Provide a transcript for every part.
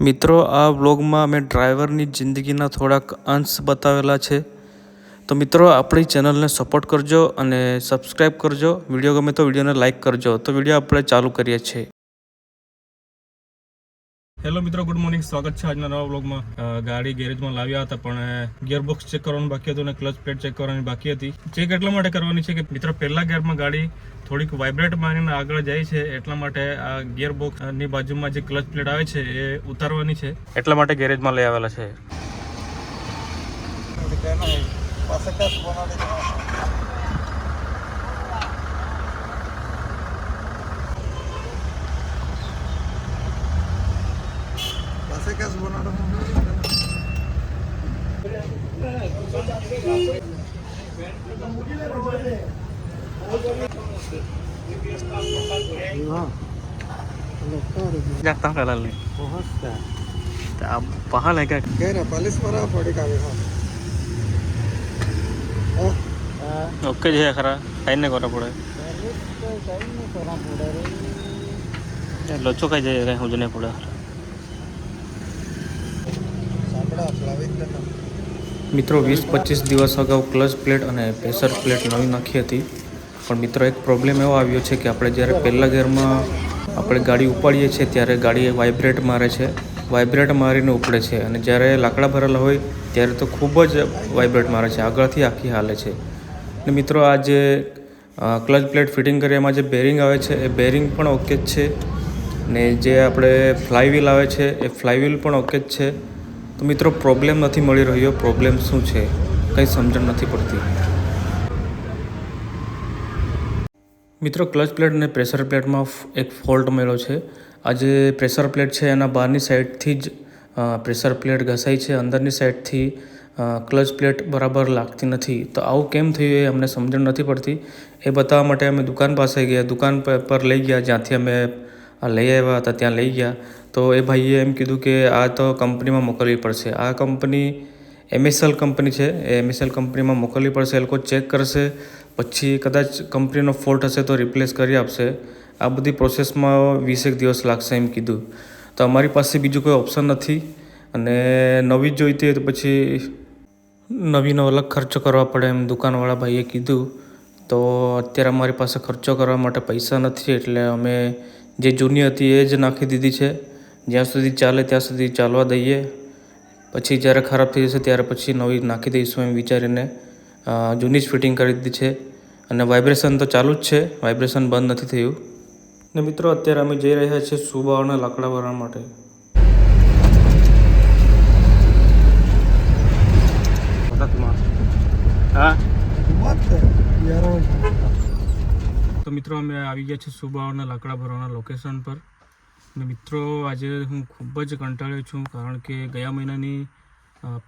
મિત્રો, આ વ્લોગમાં અમે ડ્રાઈવરની જિંદગીના થોડાક અંશ બતાવેલા છે. તો મિત્રો, આપણી ચેનલને સપોર્ટ કરજો અને સબસ્ક્રાઈબ કરજો. વીડિયો ગમે તો વિડીયોને લાઇક કરજો. તો વીડિયો આપણે ચાલુ કરીએ છીએ. હેલો મિત્રો, ગુડ મોર્નિંગ. સ્વાગત છે આજના નવા વ્લોગમાં. ગાડી ગેરેજમાં લાવ્યા હતા, પણ ગિયરબોક્સ ચેક કરવાનું બાકી હતું અને ક્લચ પ્લેટ ચેક કરવાની બાકી હતી. ચેક એટલા માટે કરવાની છે કે મિત્રો, પહેલા ગિયરમાં ગાડી થોડીક વાઇબ્રેટ મારીને આગળ જાય છે, એટલા માટે આ ગિયરબોક્સની બાજુમાં જે ક્લચ પ્લેટ આવે છે, એ ઉતારવાની છે. એટલા માટે ગેરેજમાં લઈ આવેલા છે. जाता कलर नहीं आप पहाड़ है क्या પોલીસ વાળા પડી કાઢે હા ઓકે છે ખરા ખાઈ ને કરવા પડે લોચો ખાઈ જાય કઈ સમજ નહીં પડે સાંભળા ચલાવી જ નતા મિત્રો વીસ પચીસ દિવસ અગાઉ ક્લચ પ્લેટ અને પ્રેશર પ્લેટ નવી નાખી હતી પણ મિત્રો એક પ્રોબ્લેમ એવો આવ્યો છે કે આપણે જ્યારે પહેલા ગેરમાં આપણે ગાડી ઉપાડીએ છીએ, ત્યારે ગાડી વાઇબ્રેટ મારે છે. વાઇબ્રેટ મારીને ઉપડે છે. અને જ્યારે લાકડા ભરેલા હોય, ત્યારે તો ખૂબ જ વાઇબ્રેટ મારે છે. આગળથી આખી હાલે છે. ને મિત્રો આ જે ક્લચ પ્લેટ ફિટિંગ કરીએ એમાં જે બેરિંગ આવે છે, એ બેરિંગ પણ ઓકે જ છે. ને જે આપણે ફ્લાયવ્હીલ આવે છે, એ ફ્લાયવ્હીલ પણ ઓકે જ છે. તો મિત્રો પ્રોબ્લેમ નથી મળી રહ્યો. પ્રોબ્લેમ શું છે? કંઈ સમજણ નથી પડતી. મિત્રો ક્લચ પ્લેટ અને પ્રેશર પ્લેટમાં એક ફોલ્ટ મળ્યો છે. આ જે પ્રેશર પ્લેટ છે, એના બહારની સાઈડથી જ પ્રેશર પ્લેટ ઘસાઈ છે. અંદરની સાઈડથી ક્લચ પ્લેટ બરાબર લાગતી નથી. તો આવું કેમ થયું એ અમને સમજણ નથી પડતી. એ બતાવવા માટે અમે દુકાન પાસે ગયા. દુકાન પર લઈ ગયા. જ્યાંથી અમે લઈ આવ્યા હતા, ત્યાં લઈ ગયા. તો એ ભાઈએ એમ કીધું કે આ તો કંપનીમાં મોકલવી પડશે. આ કંપની એમએસએલ કંપની છે. એ એમએસએલ કંપનીમાં મોકલવી પડશે. એ લોકો ચેક કરશે. પછી કદાચ કંપનીનો ફોલ્ટ હશે તો રિપ્લેસ કરી આપશે. આ બધી પ્રોસેસમાં વીસેક દિવસ લાગશે એમ કીધું. તો અમારી પાસે બીજું કોઈ ઓપ્શન નથી. અને નવી જ જોઈતી હોય તો પછી નવીનો અલગ ખર્ચો કરવા પડે એમ દુકાનવાળા ભાઈએ કીધું. તો અત્યારે અમારી પાસે ખર્ચો કરવા માટે પૈસા નથી, એટલે અમે જે જૂની હતી એ જ નાખી દીધી છે. જ્યાં સુધી ચાલે ત્યાં સુધી ચાલવા દઈએ. પછી જ્યારે ખરાબ થઈ જશે ત્યારે પછી નવી નાખી દઈશું એમ વિચારીને. જૂની જ ફિટિંગ કરી દીધી છે અને વાઇબ્રેશન તો ચાલુ જ છે. વાઇબ્રેશન બંધ નથી થયું. ને મિત્રો, અત્યારે અમે જઈ રહ્યા છીએ સુબાઓના લાકડા ભરવા માટે. તો મિત્રો, અમે આવી ગયા છીએ સુબાઓના લાકડા ભરવાના લોકેશન પર. ને મિત્રો, આજે હું ખૂબ જ કંટાળ્યો છું કારણ કે ગયા મહિનાની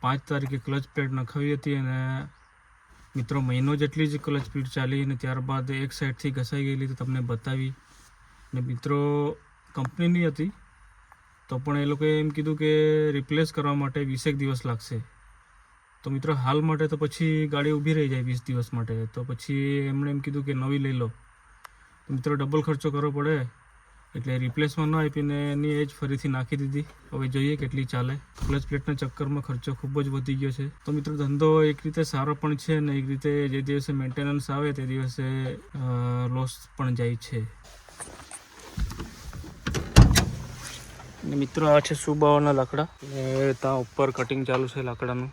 પાંચ તારીખે ક્લચ પ્લેટ નખાવી હતી અને મિત્રો, મહિનો જેટલી જ ક્લચ પ્લેટ ચાલી અને ત્યારબાદ એક સાઈડથી ઘસાઈ ગયેલી તો તમને બતાવી. ને મિત્રો કંપનીની હતી, તો પણ એ લોકોએ એમ કીધું કે રિપ્લેસ કરવા માટે વીસેક દિવસ લાગશે. તો મિત્રો, હાલ માટે તો પછી ગાડી ઊભી રહી જાય વીસ દિવસ માટે. તો પછી એમણે એમ કીધું કે નવી લઈ લો. મિત્રો ડબલ ખર્ચો કરવો પડે. એટલે રિપ્લેસમાં ન આપીને એની એજ ફરીથી નાખી દીધી. હવે જોઈએ કેટલી ચાલે. ક્લચ પ્લેટના ચક્કરમાં ખર્ચો ખૂબ જ વધી ગયો છે. તો મિત્રો, ધંધો એક રીતે સારો પણ છે અને એક રીતે જે દિવસે મેન્ટેનન્સ આવે તે દિવસે લોસ પણ જાય છે. મિત્રો, આ છે સુબાઓના લાકડા. ત્યાં ઉપર કટિંગ ચાલુ છે લાકડાનું.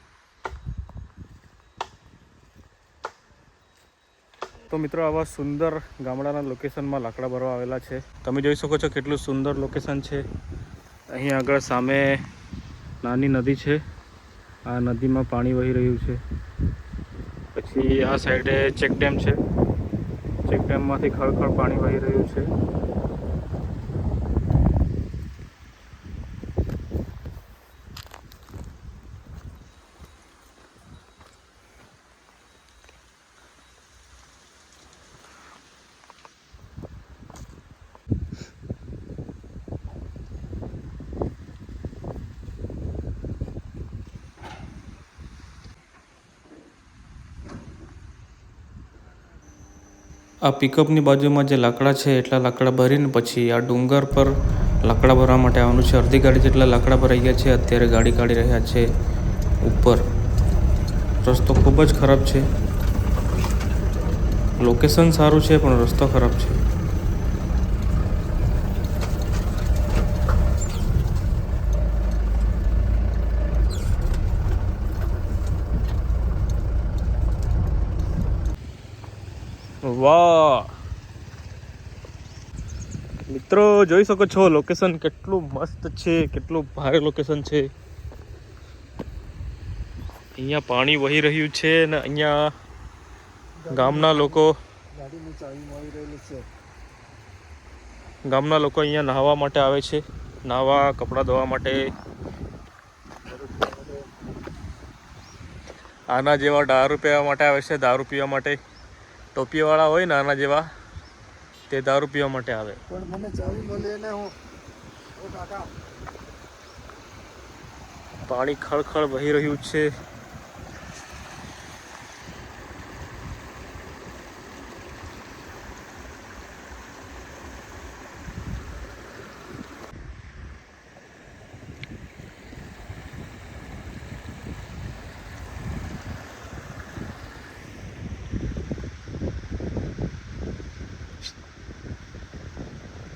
તો મિત્રો આવા સુંદર ગામડાના લોકેશનમાં લાકડા ભરવા આવેલા છે. તમે જોઈ શકો છો કેટલું સુંદર લોકેશન છે. અહીં આગળ સામે નાની નદી છે. આ નદીમાં પાણી વહી રહ્યું છે. પછી આ સાઈડે ચેક ડેમ છે. ચેક ડેમમાંથી ખળખળ પાણી વહી રહ્યું છે. આ પિકઅપની બાજુમાં જે લાકડા છે, એટલા લાકડા ભરીને પછી આ ડુંગર પર લાકડા ભરવા માટે આવવાનું છે. અડધી ગાડી જેટલા લાકડા ભરાઈ ગયા છે, અત્યારે ગાડી કાઢી રહ્યા છે ઉપર. રસ્તો ખૂબ જ ખરાબ છે. લોકેશન સારું છે, પણ રસ્તો ખરાબ છે. વાહ. મિત્રો, જોઈ શકો છો લોકેશન કેટલું મસ્ત છે, કેટલું ભારે લોકેશન છે. અહીંયા પાણી વહી રહ્યું છે ને અહીંયા ગામના લોકો ગામના લોકો અહીંયા નહાવા માટે આવે છે, નાહવા, કપડાં ધોવા માટે. આના જેવા દારૂ પીવા માટે આવે છે, દારૂ પીવા માટે. ટોપીવાળા હોય ને આના જેવા તે દારૂ પીવા માટે આવે. પણ મને ચાવી મળી ને હું કાકા. પાણી ખળખળ વહી રહ્યું છે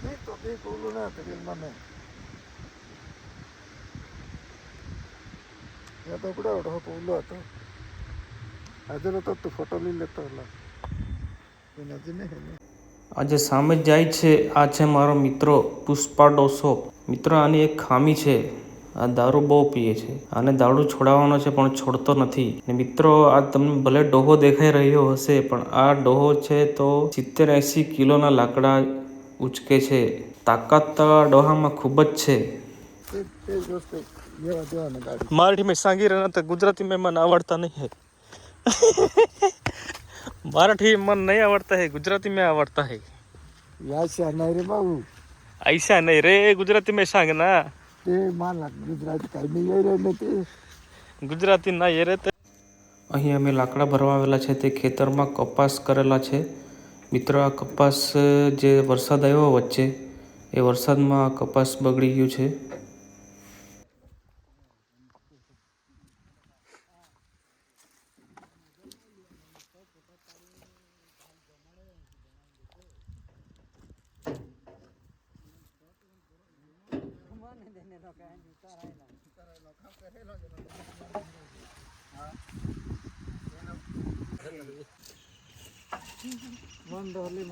નહીં તો તે કોલું ના તકેલ મને યા તો કુડા ઓઢો કોલું હતો તો ફોટો લઈ લેતો ହେଲା નજી ને હેને આજે સામે જાય છે, આ છે મારો મિત્રો પુષ્પા ડોસો મિત્ર, આની એક ખામી છે, આ દારૂ બહુ પીએ છે. આને દારૂ છોડાવવાનો છે, પણ છોડતો નથી. ને મિત્રો, આ તમને ભલે ડોહો દેખાઈ રહ્યો હશે, પણ આ ડોહો છે તો સિત્તેર એંસી કિલોના લાકડા ઉચકે છે તાકાત તો આ ડોહામાં ખૂબ જ છે તે તે દોસ્તે જેવા દેવાને ગાડી મરાઠી મેં सांगी रहना तो गुजराती में मन आवड़ता नहीं है मराठी मन नहीं आवड़ता है गुजराती में आवड़ता है યા છે નહીં રે બાબુ ऐसा नहीं रे गुजराती में सांगना તે માન ગુજરાતી કાંઈ નહીં રહે ને તે ગુજરાતી ના એ રહેતે અહીં અમે લાકડા ભરવા આવેલા છે તે ખેતરમાં કપાસ કરેલા છે મિત્રો આ કપાસ જે વરસાદ આવ્યો વચ્ચે એ વરસાદમાં કપાસ બગડી ગયું છે.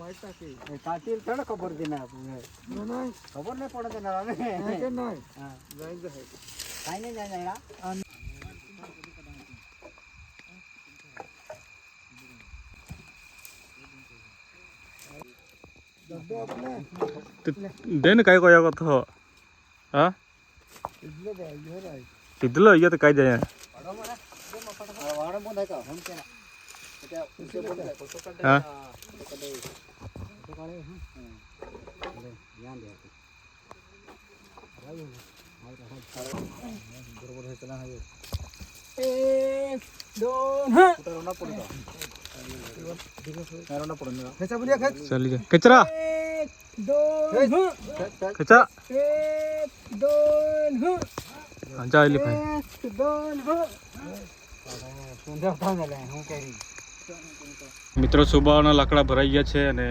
તાતી તણ ખબર દે ના આપણે ખબર નહીં પડે ના આવે કે નહીં હા. જઈ જશે કાઈ નહીં જાય. જણા দেন কাই কয়া কথা হ্যাঁ ইদলো ইয়া তো কাই ध्यान दिया बरोबर हे चला हवे ए दोन हा रोना पडतो रोना पडतो खेचा बोलिया खेच चल जा कचरा। दोन खेचा एक दोन हु हाँ जा इले भाई। दोन हु सोंदा उठा गया हूँ कह रही મિત્રો સુબાના લાકડા ભરાઈ ગયા છે અને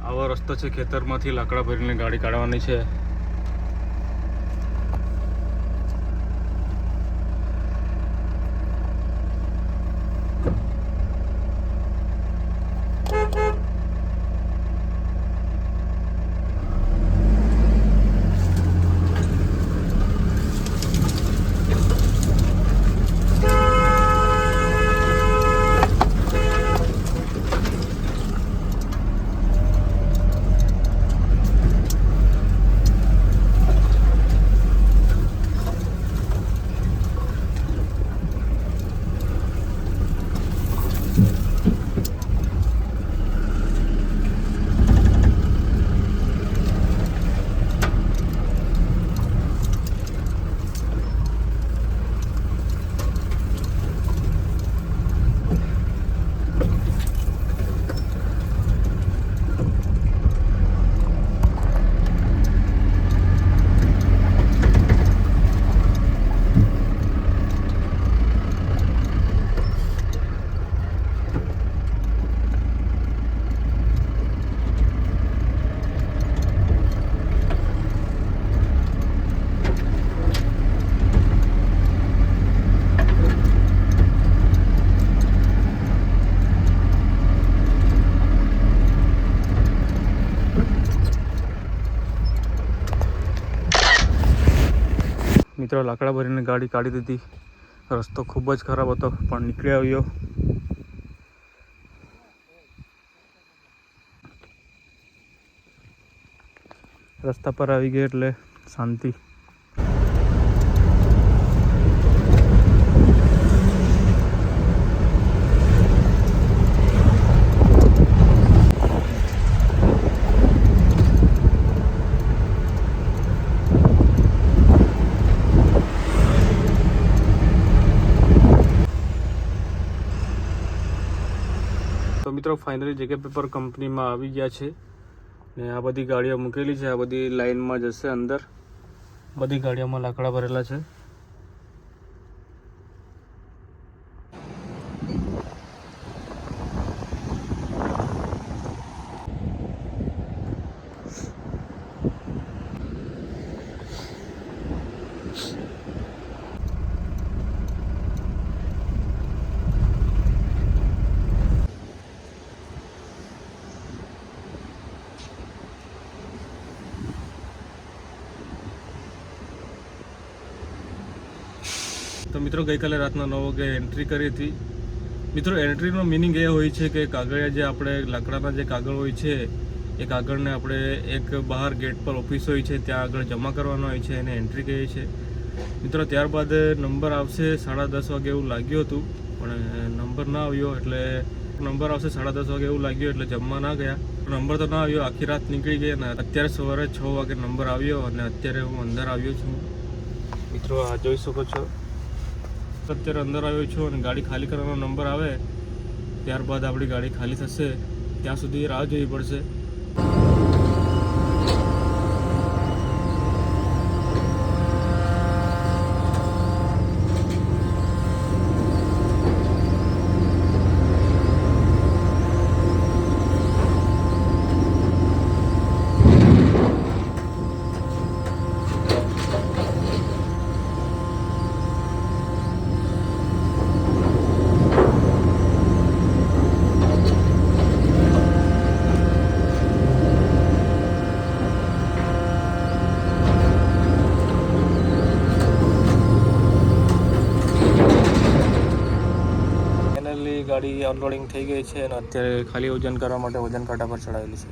આવો રસ્તો છે ખેતરમાંથી. લાકડા ભરીને ગાડી કાઢવાની છે. મિત્રો લાકડા ભરીને ગાડી કાઢી દીધી. રસ્તો ખૂબ જ ખરાબ હતો, પણ નીકળી આવ્યો. રસ્તા પર આવી ગયો એટલે શાંતિ. મિત્રો ફાઇનલી જગ્યા પેપર કંપનીમાં આવી ગયા છે. ને આ બધી ગાડીઓ મૂકેલી છે, આ બધી લાઇનમાં જશે અંદર. બધી ગાડીઓમાં લાકડા ભરેલા છે. મિત્રો ગઈકાલે રાતના નવ વાગે એન્ટ્રી કરી હતી. મિત્રો એન્ટ્રીનો મિનિંગ એ હોય છે કે કાગળિયા જે આપણે, લાકડાના જે કાગળ હોય છે, એ કાગળને આપણે એક બહાર ગેટ પર ઓફિસ હોય છે, ત્યાં આગળ જમા કરવાનો હોય છે, એને એન્ટ્રી કહીએ છીએ મિત્રો, ત્યારબાદ નંબર આવશે સાડા દસ વાગે એવું લાગ્યું હતું, પણ નંબર ના આવ્યો એટલે નંબર આવશે સાડા દસ વાગે એવું લાગ્યું એટલે જમવા ના ગયા. નંબર તો ના આવ્યો, આખી રાત નીકળી ગઈ અને અત્યારે સવારે છ વાગે નંબર આવ્યો અને અત્યારે હું અંદર આવ્યો છું. મિત્રો, આ જોઈ શકો છો. અત્યારે અંદર આવ્યો છું અને ગાડી ખાલી કરવાનો નંબર આવે, ત્યારબાદ આપણી ગાડી ખાલી થશે. ત્યાં સુધી રાહ જોવી પડશે. ગાડી અનલોડિંગ થઈ ગઈ છે અને અત્યારે ખાલી વજન કરવા માટે વજન કાંટા પર ચડાવેલી છે.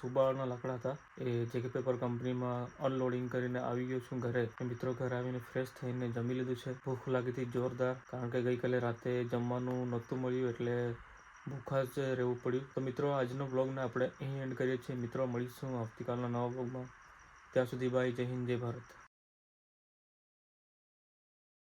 સુબાળના લાકડા હતા. એ જેકે પેપર કંપનીમાં અનલોડિંગ કરીને આવી ગયો છું ઘરે. મિત્રો ઘરે આવીને ફ્રેશ થઈને જમી લીધું છે. ભૂખ લાગી હતી જોરદાર, કારણ કે ગઈકાલે રાતે જમવાનું નહોતું મળ્યું એટલે ભૂખા જ રહેવું પડ્યું. તો મિત્રો, આજનો બ્લોગને આપણે અહીં એન્ડ કરીએ છીએ. મિત્રો, મળીશું આવતીકાલના નવા બ્લોગમાં. ત્યાં સુધી બાય, જય હિન્દ, જય ભારત.